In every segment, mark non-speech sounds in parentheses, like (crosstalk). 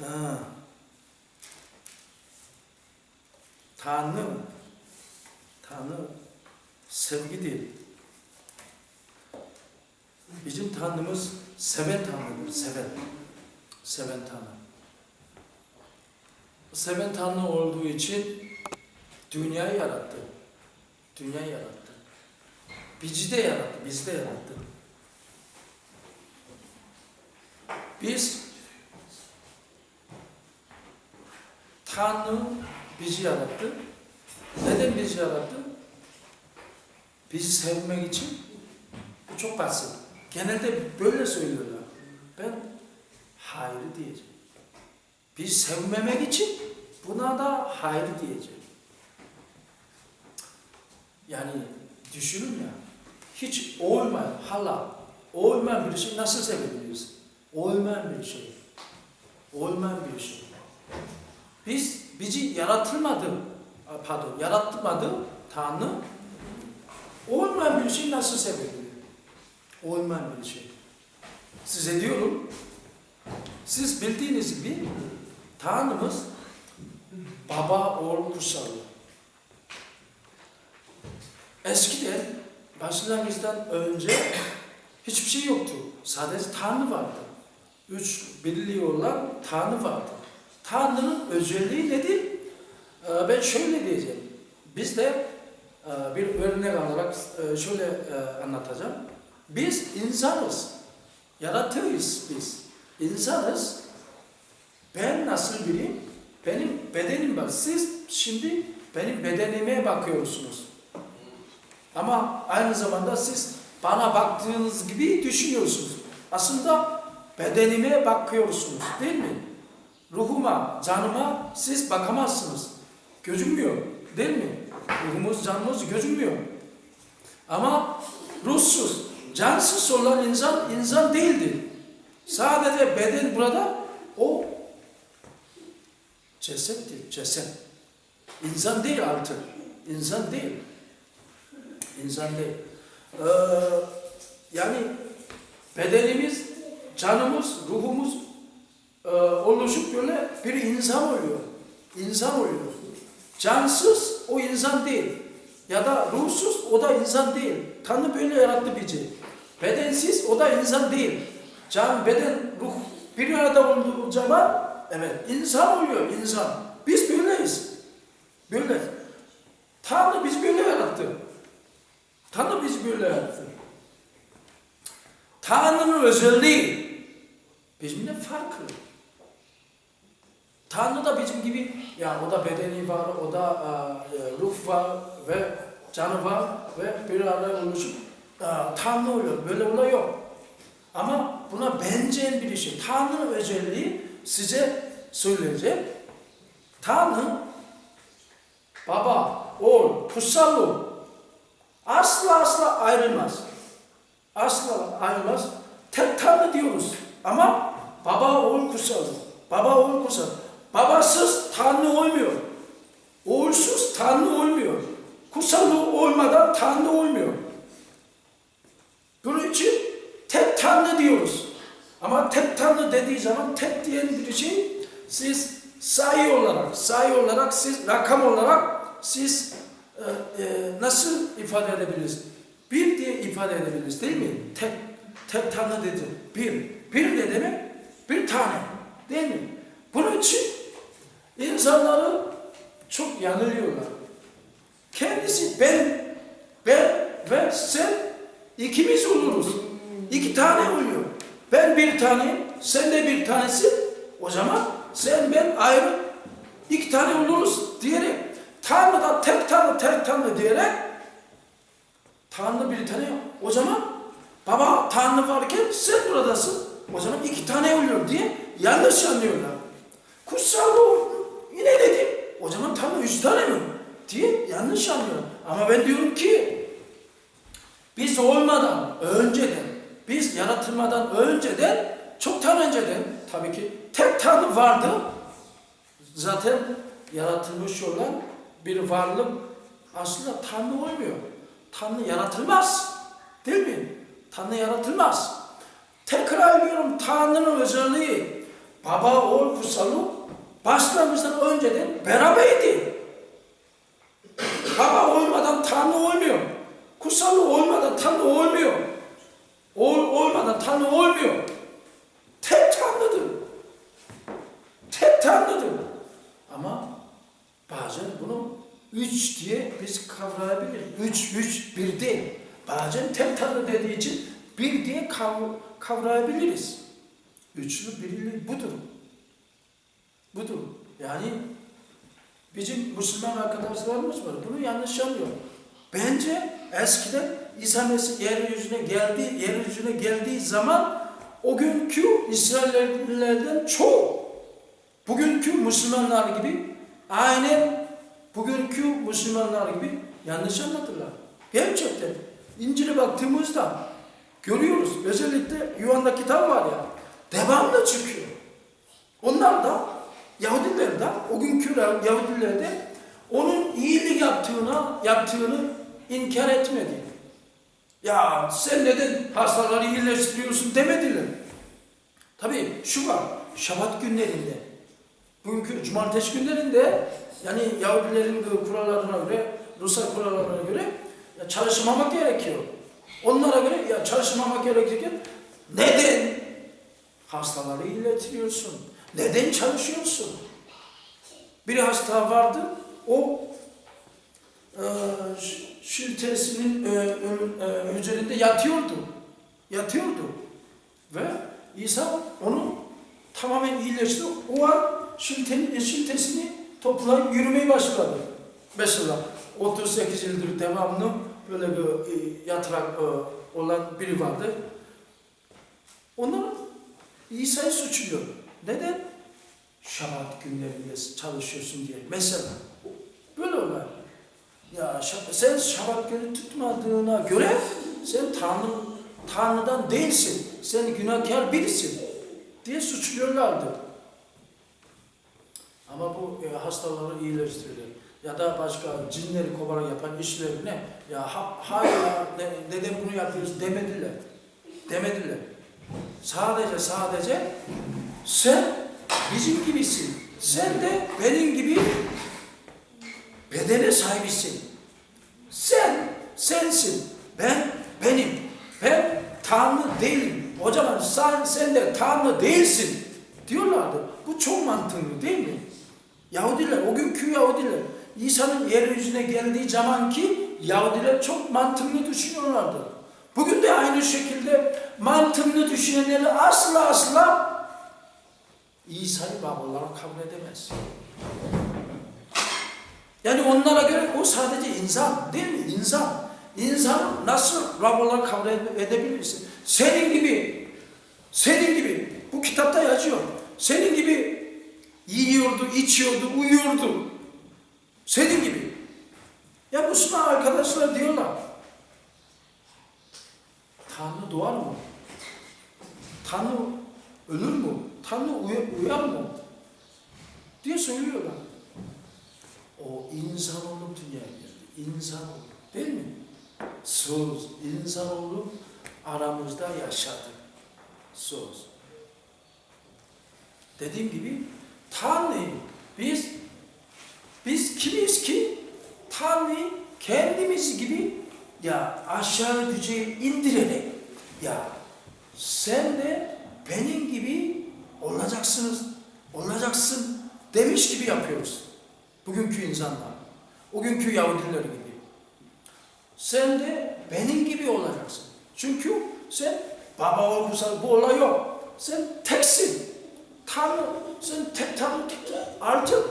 Ha. Tanrı, Tanrı sevgidir. Bizim Tanrımız seven Tanrı'dır, seven. Seven Tanrı. Seven Tanrı olduğu için dünyayı yarattı. Dünyayı yarattı. Bizi de yarattı, bizi de yarattı. Biz Tanrı bizi yarattı. Neden bizi yarattı? Bizi sevmek için. Bu çok basit. Genelde böyle söylüyorlar. Ben hayır diyeceğim. Bizi sevmemek için buna da hayır diyeceğim. Yani düşünün ya, hiç olmayan, hala olmayan bir şey nasıl sevebiliriz? Olmayan bir şey. Olmayan bir şey. Biz bizi yaratılmadı, pardon, yaratmadı Tanrı. Olmayan bir şey nasıl sevebilir? Olmayan bir şey. Size diyorum, siz bildiğiniz gibi Tanrımız baba, oğul, kutsal. Eskiden başlangıçtan önce hiçbir şey yoktu. Sadece Tanrı vardı. Üç birliği olan Tanrı vardı. Tanrı'nın özelliği nedir? Ee, Ben şöyle diyeceğim. Biz de e, bir örnek alarak e, şöyle e, anlatacağım. Biz insanız. Yaratığız biz. İnsanız. Ben nasıl biriyim? Benim bedenim var. Siz şimdi benim bedenime bakıyorsunuz. Ama aynı zamanda siz bana baktığınız gibi düşünüyorsunuz. Aslında bedenime bakıyorsunuz değil mi? Ruhuma, canıma siz bakamazsınız. Gözükmüyor değil mi? Ruhumuz, canımız gözükmüyor. Ama ruhsuz, cansız olan insan insan değildir. Sadece beden burada o cesettir, ceset. İnsan değil artık. İnsan değil. İnsan değil. Ee, yani bedenimiz, canımız, ruhumuz e, oluşup böyle bir insan oluyor. İnsan oluyor. Cansız o insan değil. Ya da ruhsuz o da insan değil. Tanrı böyle yarattı bizi. Bedensiz o da insan değil. Can, beden, ruh bir arada olduğu zaman evet insan oluyor insan. Biz böyleyiz. Böyle. Tanrı biz böyle yarattı. Tanrı bizi böyle yarattı. Tanrı'nın özelliği bizimle farklı. Tanrı da bizim gibi ya o da bedeni var, o da e, ruh var ve canı var ve bir arada oluşup e, Tanrı oluyor. Böyle olay yok. Ama buna benzeyen bir şey. Tanrı'nın özelliği size söyleyeceğim. Tanrı baba, oğul, kutsal ruh asla asla ayrılmaz. Asla ayrılmaz. Tek Tanrı diyoruz. Ama baba, oğul, kutsal. Baba, oğul, kutsal. Babasız Tanrı olmuyor. Oğulsuz Tanrı olmuyor. Kutsal olmadan Tanrı olmuyor. Bunun için tek Tanrı diyoruz. Ama tek Tanrı dediği zaman tek diyen bir şey siz sayı olarak, sayı olarak siz rakam olarak siz e, e, nasıl ifade edebiliriz? Bir diye ifade edebiliriz değil mi? Tek, tek Tanrı dedi. Bir. Bir ne demek? Bir tane. Değil mi? Bunun için insanları çok yanılıyorlar. Kendisi ben, ben ve sen ikimiz oluruz. İki tane oluyor. Ben bir tane, sen de bir tanesi. O zaman sen ben ayrı iki tane oluruz diyerek Tanrı da tek Tanrı tek Tanrı diyerek Tanrı bir tane o zaman baba Tanrı varken sen buradasın. O zaman iki tane oluyor diye yanlış anlıyorlar. Kutsal ruh yine dedim. O zaman Tanrı üç tane mi? diye yanlış anlıyorlar. Ama ben diyorum ki biz olmadan önceden biz yaratılmadan önceden çoktan önceden tabii ki tek Tanrı vardı. Zaten yaratılmış olan bir varlık aslında Tanrı olmuyor. Tanrı yaratılmaz. Değil mi? Tanrı yaratılmaz. Tekrar diyorum Tanrı'nın özelliği baba, oğul, kutsal ruh başlangıçtan önceden beraberdi. Baba olmadan Tanrı olmuyor. Kutsal ruh olmadan Tanrı olmuyor. Oğul olmadan Tanrı olmuyor. Tek Tanrı'dır. Tek Tanrı'dır. Ama bazen bunu üç diye biz kavrayabiliriz. Üç, üç, bir değil. Bazen tek Tanrı dediği için bir diye kav- kavrayabiliriz. Üçlü birliği budur. Budur. Yani bizim Müslüman arkadaşlarımız var. Bunu yanlış anlıyor. Bence eskiden İsa Mesih yeryüzüne geldi, yeryüzüne geldiği zaman o günkü İsraillilerden çoğu bugünkü Müslümanlar gibi aynen bugünkü Müslümanlar gibi yanlış anladılar. Gerçekten İncil'e baktığımızda görüyoruz. Özellikle Yuhanna kitap var ya devamlı çıkıyor. Onlar da Yahudiler de o günkü Yahudiler de onun iyilik yaptığına yaptığını inkar etmedi. Ya sen neden hastaları iyileştiriyorsun demediler. Tabii şu var, şabat günlerinde, bugünkü cumartesi günlerinde yani Yahudilerin kurallarına göre, Rusya kurallarına göre ya çalışmamak gerekiyor. Onlara göre ya çalışmamak gerekirken neden hastaları iyileştiriyorsun? Neden çalışıyorsun? Bir hasta vardı, o e, şiltesinin e, e, üzerinde yatıyordu. Yatıyordu. Ve İsa onu tamamen iyileşti. O an şiltenin, şiltesini toplayıp yürümeye başladı. Mesela 38 yıldır devamlı böyle bir e, yatırak e, olan biri vardı. Onlar İsa'yı suçluyor. Neden? Şabat günlerinde çalışıyorsun diye. Mesela böyle olay. Ya sen şabat günü tutmadığına göre sen Tanrı Tanrı'dan değilsin. Sen günahkar birisin diye suçluyorlardı. Ama bu e, hastaları iyileştirir. Ya da başka cinleri kovara yapan işlerine ya ha, ya, ne- neden bunu yapıyoruz demediler. Demediler. Sadece sadece sen bizim gibisin. Sen de benim gibi bedene sahibisin. Sen, sensin. Ben, benim. Ben Tanrı değilim. O zaman sen, sen de Tanrı değilsin diyorlardı. Bu çok mantıklı değil mi? Yahudiler, o günkü Yahudiler, İsa'nın yeryüzüne geldiği zamanki Yahudiler çok mantıklı düşünüyorlardı. Bugün de aynı şekilde mantıklı düşünenleri asla asla İsa'yı baba olarak kabul edemez. Yani onlara göre o sadece insan değil mi? İnsan. İnsan nasıl Rab olarak kabul ede- edebilirsin? Senin gibi, senin gibi, bu kitapta yazıyor. Senin gibi yiyordu, içiyordu, uyuyordu. Senin gibi. Ya Müslüman arkadaşlar diyorlar. Tanrı doğar mı? Tanrı ölür mü? Tanrı uyar, uyar mı? Diye söylüyorlar. O insanoğlu dünyaya geldi. İnsanoğlu. Değil mi? Söz. İnsanoğlu aramızda yaşadı. Söz. Dediğim gibi Tanrı biz biz kimiz ki Tanrı kendimiz gibi ya aşağı düzeye indirerek ya sen de benim gibi olacaksınız, olacaksın demiş gibi yapıyoruz. Bugünkü insanlar. O günkü Yahudiler gibi. Sen de benim gibi olacaksın. Çünkü sen baba olursan bu olay yok. Sen teksin. Tanrı, sen tek Tanrı tek Tanrı. Artık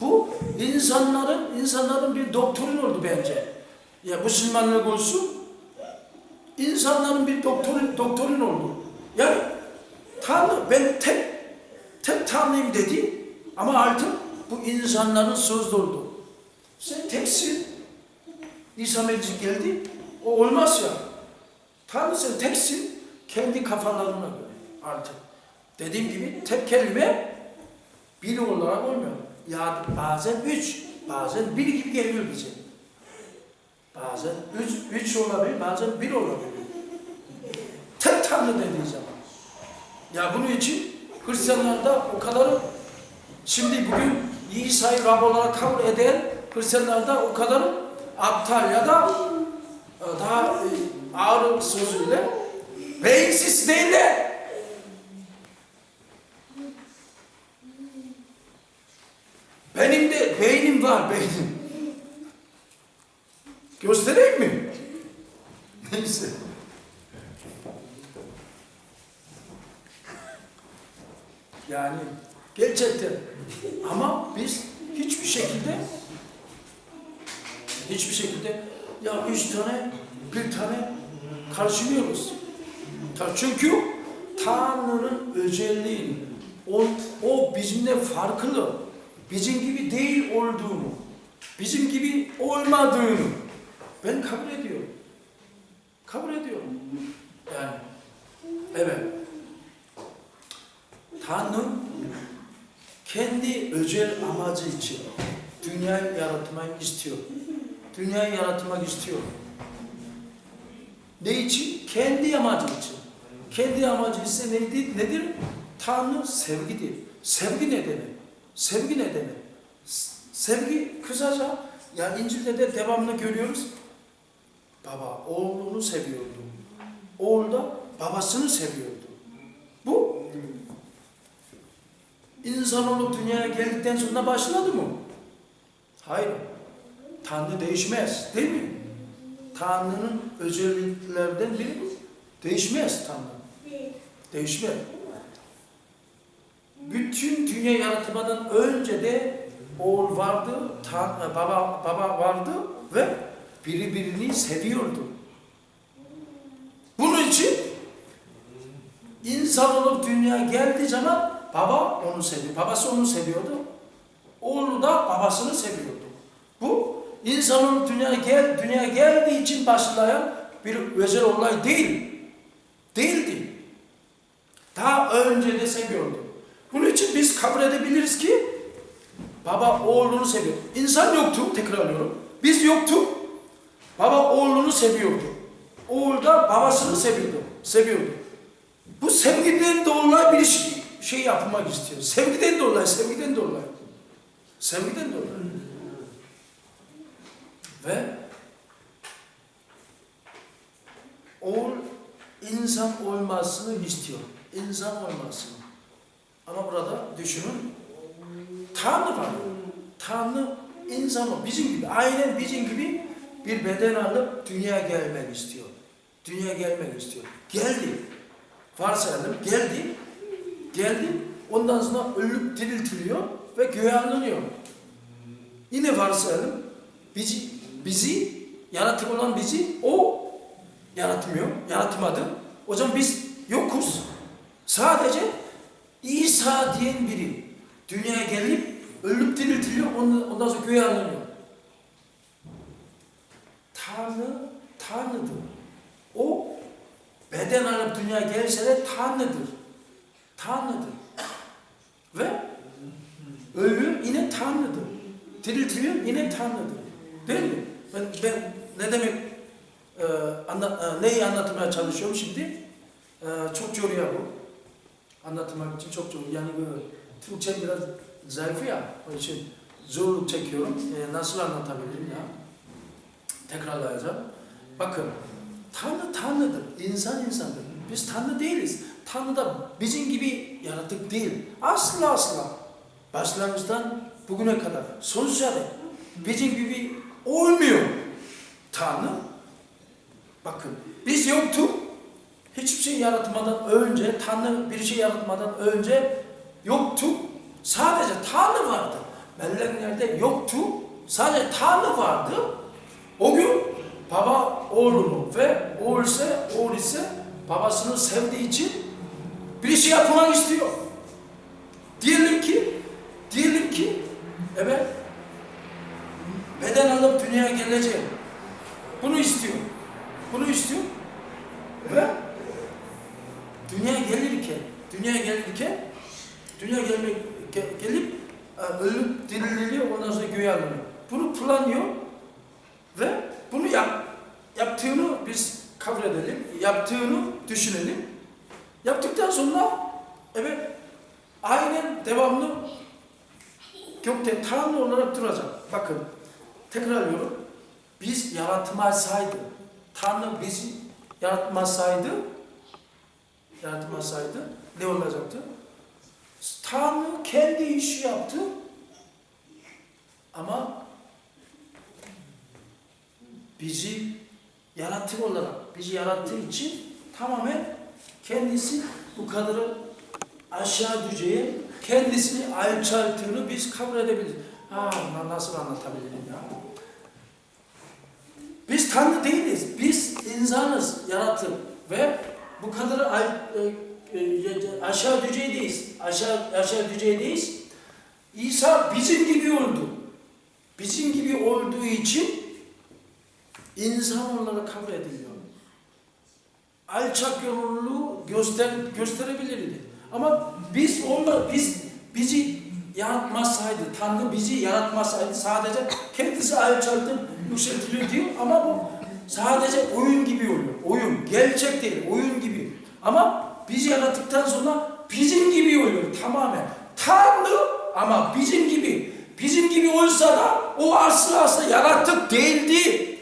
bu insanların insanların bir doktrin oldu bence. Ya Müslümanlık olsun insanların bir doktrin, doktrin oldu. Yani Tanrı ben tek tek Tanrıyım dedi ama artık bu insanların söz oldu. Sen teksin. İsa Mesih geldi. O olmaz ya. Tanrı sen teksin. Kendi kafalarına göre artık. Dediğim gibi tek kelime biri olarak olmuyor. Ya bazen üç, bazen bir gibi geliyor bize. Bazen üç, üç olabilir, bazen bir olabilir. Tek Tanrı dediği zaman. Ya bunun için Hristiyanlar da o kadarı şimdi bugün İsa'yı Rab olarak kabul eden Hristiyanlar da o kadar aptal ya da e, daha e, ağır sözüyle beyinsiz değiller. Benim de beynim var beynim. Göstereyim mi? Neyse. Yani gerçekten ama biz hiçbir şekilde hiçbir şekilde ya üç tane bir tane karşılıyoruz. Ta- Çünkü Tanrı'nın özelliğini o, o bizimle farklı bizim gibi değil olduğunu bizim gibi olmadığını ben kabul ediyorum. Kabul ediyorum. Yani evet. Tanrı kendi özel amacı için dünyayı yaratmayı istiyor. Dünyayı yaratmak istiyor. Ne için? Kendi amacı için. Kendi amacı ise neydi? Nedir? Tanrı sevgidir. Sevgi ne demek? Sevgi ne demek? Sevgi kısaca, yani İncil'de de devamlı görüyoruz. Baba oğlunu seviyordu. Oğul da babasını seviyordu. Bu İnsanoğlu dünyaya geldikten sonra başladı mı? Hayır. Tanrı değişmez değil mi? Tanrı'nın özelliklerden biri. Değişmez Tanrı. Değişmez. Bütün dünya yaratmadan önce de oğul vardı, Tan- baba baba vardı ve biri birini seviyordu. Bunun için insanoğlu dünyaya geldiği zaman baba onu seviyor. Babası onu seviyordu. Oğlu da babasını seviyordu. Bu insanın dünyaya gel dünyaya geldiği için başlayan bir özel olay değil. Değildi. Daha önce de seviyordu. Bunun için biz kabul edebiliriz ki baba oğlunu seviyor. İnsan yoktu, tekrarlıyorum. Biz yoktu. Baba oğlunu seviyordu. Oğul da babasını seviyordu. Seviyordu. Bu sevgiden dolayı bir şey, şey yapmak istiyor. Sevgiden dolayı, sevgiden dolayı. Sevgiden dolayı. Ve oğul insan olmasını istiyor. İnsan olmasını. Ama burada düşünün Tanrı var. Tanrı insan o. Bizim gibi, aynen bizim gibi bir beden alıp dünyaya gelmek istiyor. Dünyaya gelmek istiyor. Geldi. Varsayalım geldi. Geldi. Ondan sonra ölüp diriltiliyor ve göğe alınıyor. Yine varsayalım bizi, bizi yaratık olan bizi o yaratmıyor, yaratmadı. O zaman biz yokuz. Sadece İsa diyen biri dünyaya gelip ölüp diriltiliyor, ondan, sonra göğe alınıyor. Tanrı, Tanrı'dır. O beden alıp dünyaya gelse de Tanrı'dır. Tanrı'dır. Ve ölüyor yine Tanrı'dır. Diriltiliyor yine Tanrı'dır. Değil mi? Ben, ben ne demek e, anla, e, neyi anlatmaya çalışıyorum şimdi? E, çok yoruyor bu. Anlatmak için çok zor. Yani böyle Türkçe biraz zayıf ya. Onun için zorluk çekiyorum. E, nasıl anlatabilirim ya? Tekrarlayacağım. Bakın Tanrı Tanrı'dır. İnsan insandır. Biz Tanrı değiliz. Tanrı da bizim gibi yaratık değil. Asla asla. Başlangıçtan bugüne kadar dek bizim gibi olmuyor. Tanrı bakın biz yoktuk. Hiçbir şey yaratmadan önce, Tanrı bir şey yaratmadan önce yoktu. Sadece Tanrı vardı. Meleklerde yoktu. Sadece Tanrı vardı. O gün baba oğlunu ve oğul ise, oğul ise babasını sevdiği için bir şey yapmak istiyor. Diyelim ki, diyelim ki, evet, beden alıp dünyaya gelecek. Bunu istiyor. Bunu istiyor. Ve dünyaya gelirken, dünyaya gelirken, dünya gelmek, ge- gelip e, ölüp dirililiyor, ondan sonra göğe alınıyor. Bunu planlıyor ve bunu yap, yaptığını biz kabul edelim, yaptığını düşünelim. Yaptıktan sonra evet aynen devamlı gökte Tanrı olarak duracak. Bakın tekrarlıyorum. Biz yaratmasaydı, Tanrı bizi yaratmasaydı, yaratmasaydı ne olacaktı? Tanrı kendi işi yaptı ama bizi yaratık olarak, bizi yarattığı için tamamen kendisi bu kadarı aşağı düzeye kendisini alçalttığını biz kabul edebiliriz. Ha, nasıl anlatabilirim ya? Biz Tanrı değiliz. Biz insanız, yaratık ve bu kadar e, e, aşağı düzeydeyiz. Aşağı aşağı düzeydeyiz. İsa bizim gibi oldu. Bizim gibi olduğu için insan olarak kabul ediliyor. Alçak gönüllülüğü göster, gösterebilirdi. Ama biz onunla, biz bizi yaratmasaydı, Tanrı bizi yaratmasaydı sadece kendisi alçaltıp yükseltiliyor diyor ama bu sadece oyun gibi oluyor. Oyun, gerçek değil, oyun gibi. Ama bizi yarattıktan sonra bizim gibi oluyor tamamen. Tanrı ama bizim gibi. Bizim gibi olsa da o aslı aslı yaratık değildi.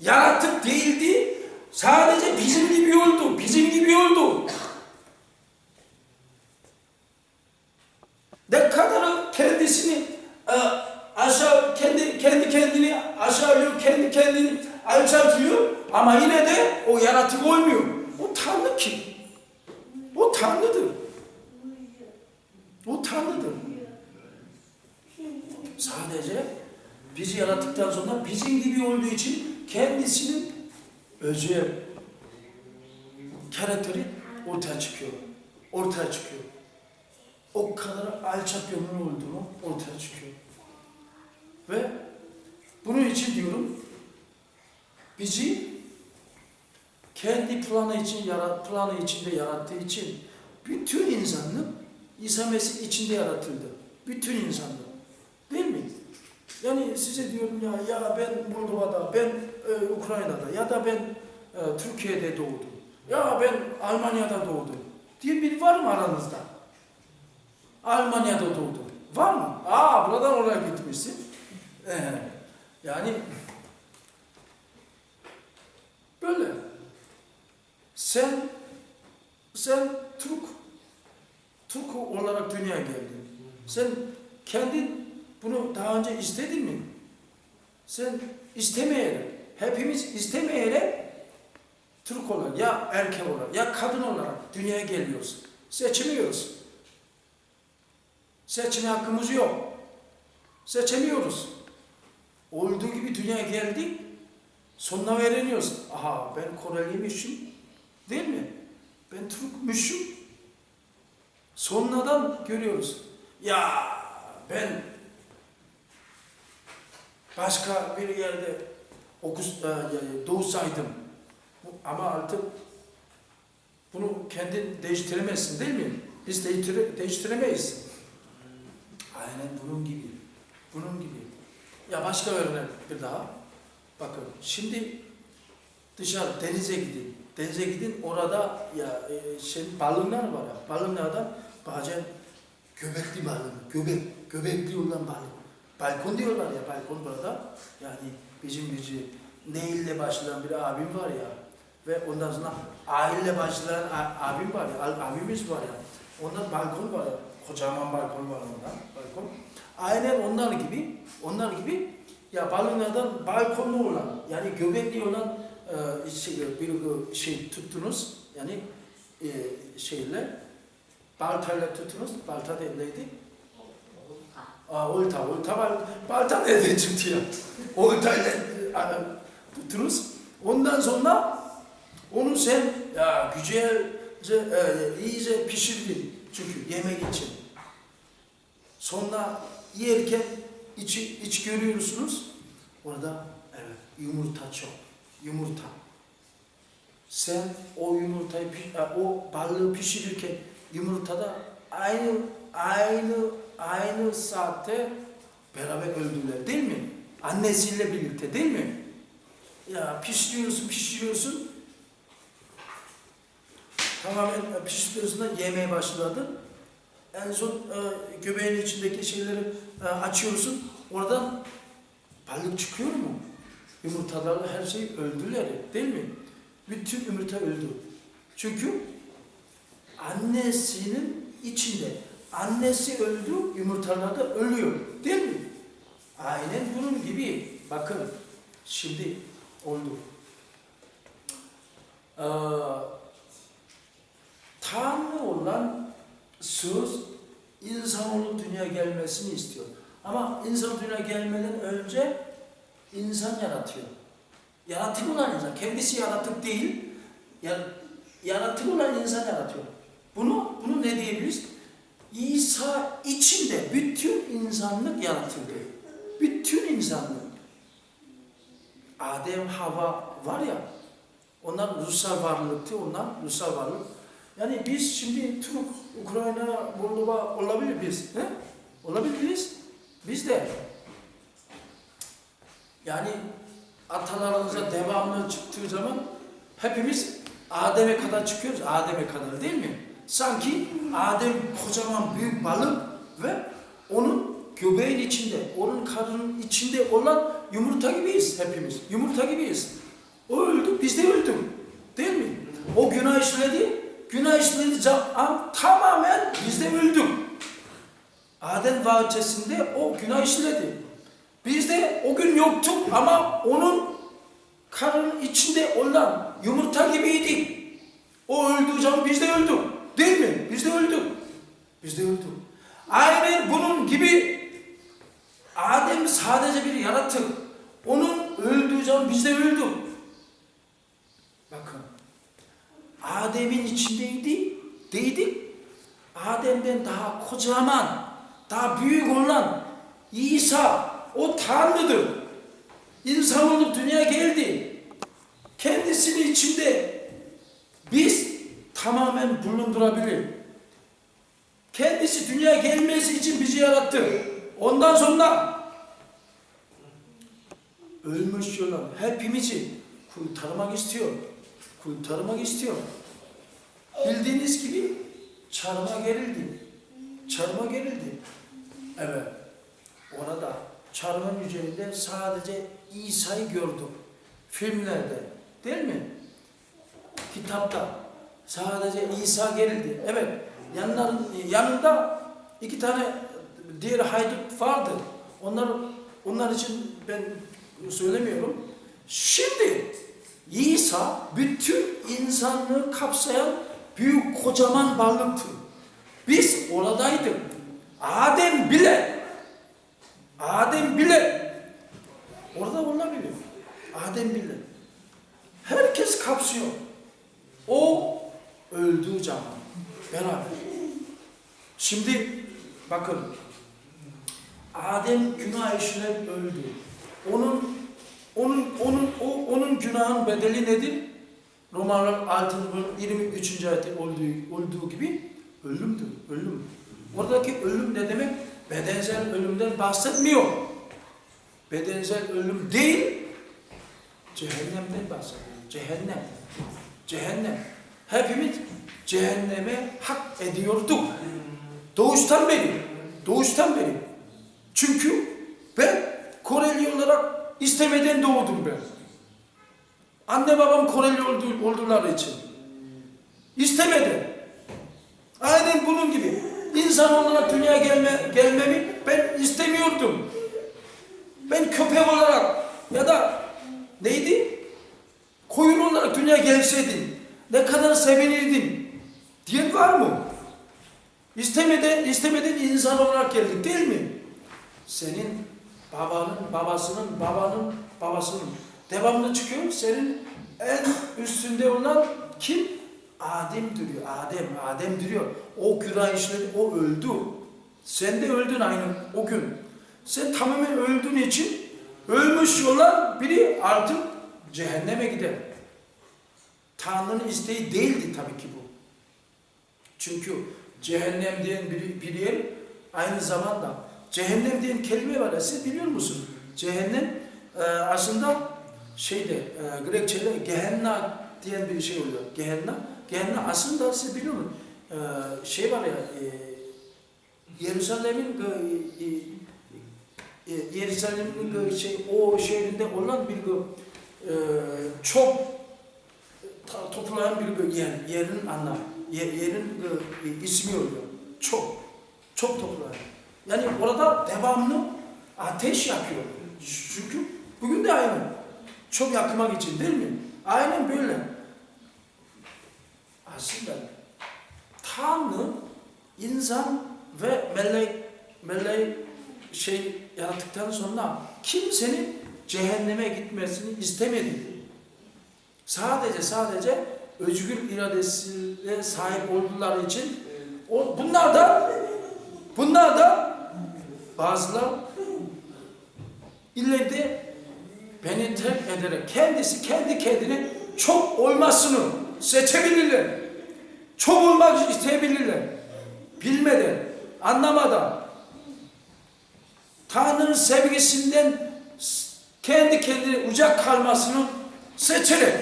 Yaratık değildi. Sadece bizim gibi oldu. Bizim gibi oldu. Ne kadarı kendisini e, aşağı kendi kendi kendini aşağılıyor, kendi kendini alçaltıyor ama yine de o yaratık olmuyor. O Tanrı kim? O Tanrı'dır. O Tanrı'dır. Sadece bizi yarattıktan sonra bizim gibi olduğu için kendisinin özü karakteri ortaya çıkıyor. Ortaya çıkıyor. O kadar alçak gönüllü olduğunu ortaya çıkıyor. Ve bunun için diyorum bizi kendi planı için yarat, planı içinde yarattığı için bütün insanlık İsa Mesih içinde yaratıldı. Bütün insanlık. Değil mi? Yani size diyorum ya ya ben Moldova'da, ben e, Ukrayna'da ya da ben e, Türkiye'de doğdum. Ya ben Almanya'da doğdum. diye biri var mı aranızda? Almanya'da doğdum. Var mı? Aa buradan oraya gitmişsin. Ee, yani böyle. Sen sen Türk Türk olarak dünyaya geldin. Sen kendin bunu daha önce istedin mi? Sen istemeyerek, hepimiz istemeyerek Türk olarak ya erkek olarak ya kadın olarak dünyaya geliyoruz. Seçmiyoruz. Seçme hakkımız yok. Seçemiyoruz. Olduğu gibi dünyaya geldik. Sonuna öğreniyoruz. Aha ben Koreliymişim. Değil mi? Ben Türkmüşüm. Sonradan görüyoruz. Ya ben başka bir yerde okus, e, yani doğsaydım ama artık bunu kendin değiştiremezsin değil mi? Biz değiştire, değiştiremeyiz. Aynen bunun gibi. Bunun gibi. Ya başka örnek bir daha. Bakın şimdi dışarı denize gidin. Denize gidin orada ya e, şey balonlar var ya. Balonlardan bazen göbekli balon, göbek, göbekli olan balon. Balkon diyorlar ya balkon burada. Yani bizim bizi ne ile başlayan bir abim var ya. Ve ondan sonra A ile başlayan abim var ya, abimiz var ya. Ondan balkon var ya, kocaman balkon var ondan, balkon. Aynen onlar gibi, onlar gibi ya balonlardan balkonlu olan, yani göbekli olan e, şey, bir şey tuttunuz, yani e, şeyle, baltayla tuttunuz, balta neydi? Aa, olta, olta, bal, balta nereden çıktı ya? Oltayla e, tuttunuz. Ondan sonra onu sen ya güzelce, e, iyice pişirdin. Çünkü yemek için. Sonra yerken içi, iç görüyorsunuz. Orada evet yumurta çok. Yumurta. Sen o yumurtayı, e, o balığı pişirirken yumurtada aynı aynı aynı saatte beraber öldüler değil mi? Annesiyle birlikte değil mi? Ya pişiriyorsun pişiriyorsun. Tamamen pişiriyorsun da yemeye başladın. En son e, göbeğin içindeki şeyleri e, açıyorsun. Oradan balık çıkıyor mu? Yumurtalarla her şey öldüler değil mi? Bütün yumurta öldü. Çünkü annesinin içinde. Annesi öldü, yumurtalar da ölüyor. Değil mi? Aynen bunun gibi. Bakın şimdi oldu. Ee, Tanrı olan söz insanoğlu dünyaya gelmesini istiyor. Ama insan dünyaya gelmeden önce insan yaratıyor. Yaratık olan insan. Kendisi yaratık değil. Ya- Yaratık olan insan yaratıyor. Bunu, bunu ne diyebiliriz? İsa içinde bütün insanlık yaratıldı. Bütün insanlık. Adem, Hava var ya, onlar ruhsal varlıktı, onlar ruhsal varlık. Yani biz şimdi Türk, Ukrayna, Moldova olabilir biz. He? Olabiliriz. Biz de. Yani atalarımıza devamlı çıktığı zaman hepimiz Adem'e kadar çıkıyoruz. Adem'e kadar değil mi? Sanki Adem kocaman büyük balık ve onun göbeğin içinde, onun karnının içinde olan yumurta gibiyiz hepimiz. Yumurta gibiyiz. O öldü, biz de öldük. Değil mi? O günah işledi, günah işledi zaman tamamen biz de öldük. Adem bahçesinde o günah işledi. Biz de o gün yoktuk ama onun karnının içinde olan yumurta gibiydik. O öldüğü zaman biz de öldük. Değil mi? Biz de öldük. Biz de öldük. Aynen bunun gibi Adem sadece bir yaratık. Onun öldüğü zaman biz de öldük. Bakın. Adem'in içindeydi, değdik. Adem'den daha kocaman, daha büyük olan İsa, o Tanrı'dır. İnsan olup dünyaya geldi. Kendisinin içinde biz tamamen bulundurabilir. Kendisi dünyaya gelmesi için bizi yarattı. Ondan sonra ölmüş olan hepimizi kurtarmak istiyor. Kurtarmak istiyor. Bildiğiniz gibi çarmıha gerildi. Çarmıha gerildi. Evet. Orada çarmıhın üzerinde sadece İsa'yı gördüm. Filmlerde. Değil mi? Kitapta. Sadece İsa gerildi. Evet. Yanların, yanında iki tane diğer haydut vardı. Onlar, onlar için ben söylemiyorum. Şimdi İsa bütün insanlığı kapsayan büyük kocaman varlıktı. Biz oradaydık. Adem bile Adem bile orada olabilir. Adem bile. Herkes kapsıyor. O öldüğü zaman beraber. Şimdi bakın Adem günah işleyip öldü. Onun onun onun o onun günahın bedeli nedir? Romalılar 6. bölüm 23. ayette olduğu, olduğu gibi ölümdür. Ölüm. Oradaki ölüm ne demek? Bedensel ölümden bahsetmiyor. Bedensel ölüm değil, cehennemden bahsediyor. Cehennem. Cehennem. Hepimiz cehenneme hak ediyorduk. Doğuştan beri. Doğuştan beri. Çünkü ben Koreli olarak istemeden doğdum ben. Anne babam Koreli oldu, oldular için. İstemedi. Aynen bunun gibi. İnsan olarak dünyaya gelme, gelmemi ben istemiyordum. Ben köpek olarak ya da neydi? Koyun olarak dünyaya gelseydin ne kadar sevinirdim diyen var mı? İstemeden, istemeden insan olarak geldik değil mi? Senin babanın, babasının, babanın, babasının devamlı çıkıyor. Senin en üstünde olan kim? Adem duruyor. Adem, Adem duruyor. O günah işledi, o öldü. Sen de öldün aynı o gün. Sen tamamen öldüğün için ölmüş olan biri artık cehenneme gider. Tanrı'nın isteği değildi tabii ki bu. Çünkü cehennem diyen bir, bir yer aynı zamanda cehennem diyen kelime var ya siz biliyor musunuz? Cehennem e, aslında şeyde e, Grekçe'de Gehenna diyen bir şey oluyor. Gehenna. Gehenna aslında siz biliyor musunuz? E, şey var ya e, Yerusalem'in e, e, e, Yerusalem'in şey o şehrinde olan bir e, çok ta- toplayan bir yer, yerin anlamı, yer, yerin e, ismi oluyor. Çok, çok toplayan. Yani orada devamlı ateş yakıyor. Çünkü bugün de aynı. Çok yakmak için değil mi? Aynen böyle. Aslında Tanrı insan ve melek melek şey yarattıktan sonra kimsenin cehenneme gitmesini istemedi. Sadece sadece özgür iradesine sahip oldular için o bunlar da bunlar da bazılar ileride beni terk ederek kendisi kendi kendine çok olmasını seçebilirler. Çok olmak isteyebilirler. Bilmeden, anlamadan, Tanrı'nın sevgisinden kendi kendine uzak kalmasını seçerek.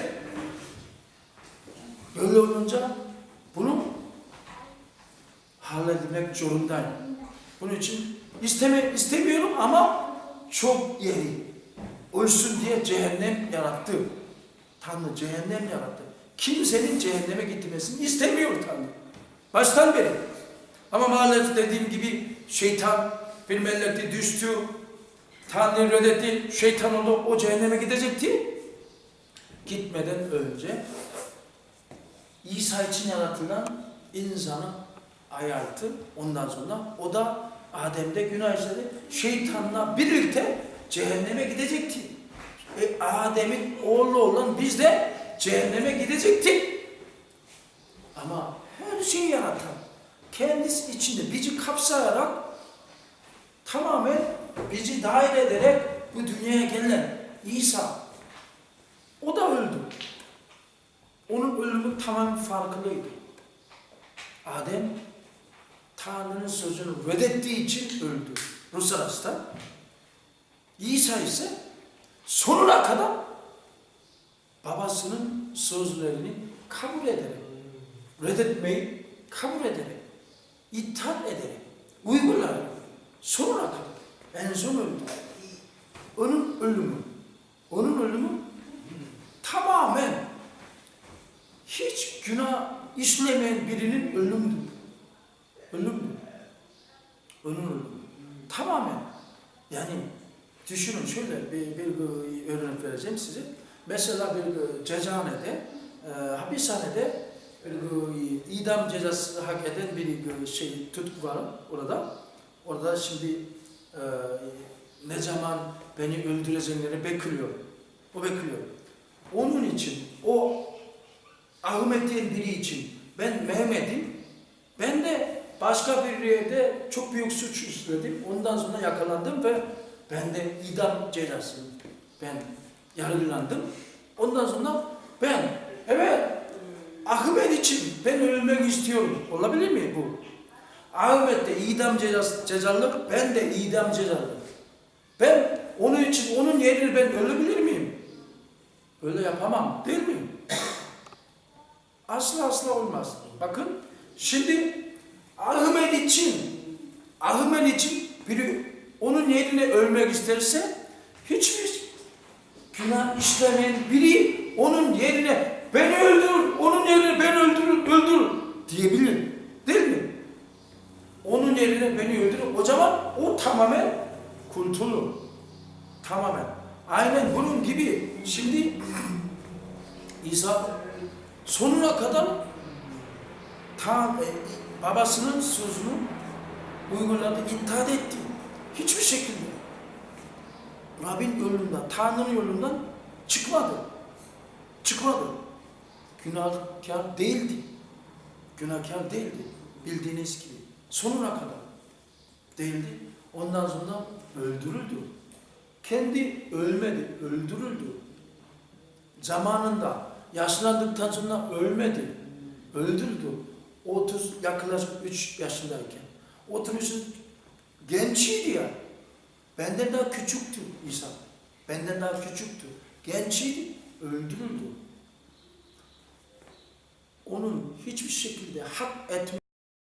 Böyle olunca bunu halletmek zorundayım. Bunun için isteme, istemiyorum ama çok yeri ölsün diye cehennem yarattı. Tanrı cehennem yarattı. Kimsenin cehenneme gitmesini istemiyor Tanrı. Baştan beri. Ama maalesef dediğim gibi şeytan bir melleti düştü. Tanrı reddetti. Şeytan oldu. O cehenneme gidecekti. Gitmeden önce İsa için yaratılan insanı ayarttı. Ondan sonra o da Adem'de günah işledi. Şeytanla birlikte cehenneme gidecekti. E, Adem'in oğlu olan biz de cehenneme gidecektik. Ama her şeyi yaratan, kendisi içinde bizi kapsayarak tamamen bizi dahil ederek bu dünyaya gelen İsa o da öldü. Onun ölümü tamamen farklıydı. Adem Tanrı'nın sözünü reddettiği için öldü. Rusaras'ta. İsa ise sonuna kadar babasının sözlerini kabul ederek, reddetmeyi kabul ederek, itaat ederek, uygulayarak sonuna kadar en son öldü. Onun ölümü, onun ölümü tamamen hiç günah işlemeyen birinin ölümüdür. Ölümdür. Onun ölümü. Tamamen. Yani düşünün şöyle bir, bir, bir örnek vereceğim size. Mesela bir cezahanede, e, hapishanede bir idam cezası hak eden bir şey tutuk var orada. Orada şimdi e, ne zaman beni öldürecekleri bekliyor. O bekliyor. Onun için o Ahmet'in biri için ben Mehmet'im. Ben de başka bir yerde çok büyük suç işledim. Ondan sonra yakalandım ve ben de idam cezası. Ben yargılandım. Ondan sonra ben evet Ahmet için ben ölmek istiyorum. Olabilir mi bu? Ahmet de idam cezası, cezalı, ben de idam cezalı. Ben onun için onun yerine ben ölebilir miyim? Öyle yapamam değil mi? Asla asla olmaz. Bakın şimdi Ahmet için Ahmet için biri onun yerine ölmek isterse hiçbir günah işlemeyen biri onun yerine beni öldür, onun yerine beni öldür, öldür diyebilir. Değil mi? Onun yerine beni öldürür. O zaman o tamamen kurtulur. Tamamen. Aynen bunun gibi şimdi (clears throat) İsa sonuna kadar tam babasının sözünü uyguladı, itaat etti. Hiçbir şekilde Rabbin yolundan, Tanrı'nın yolundan çıkmadı. Çıkmadı. Günahkar değildi. Günahkar değildi. Bildiğiniz gibi. Sonuna kadar değildi. Ondan sonra öldürüldü. Kendi ölmedi, öldürüldü. Zamanında yaşlandıktan sonra ölmedi. Öldürdü. 30 yaklaşık 3 yaşındayken. 33 gençiydi ya. Benden daha küçüktü İsa. Benden daha küçüktü. Gençiydi. Öldürüldü. Onun hiçbir şekilde hak etme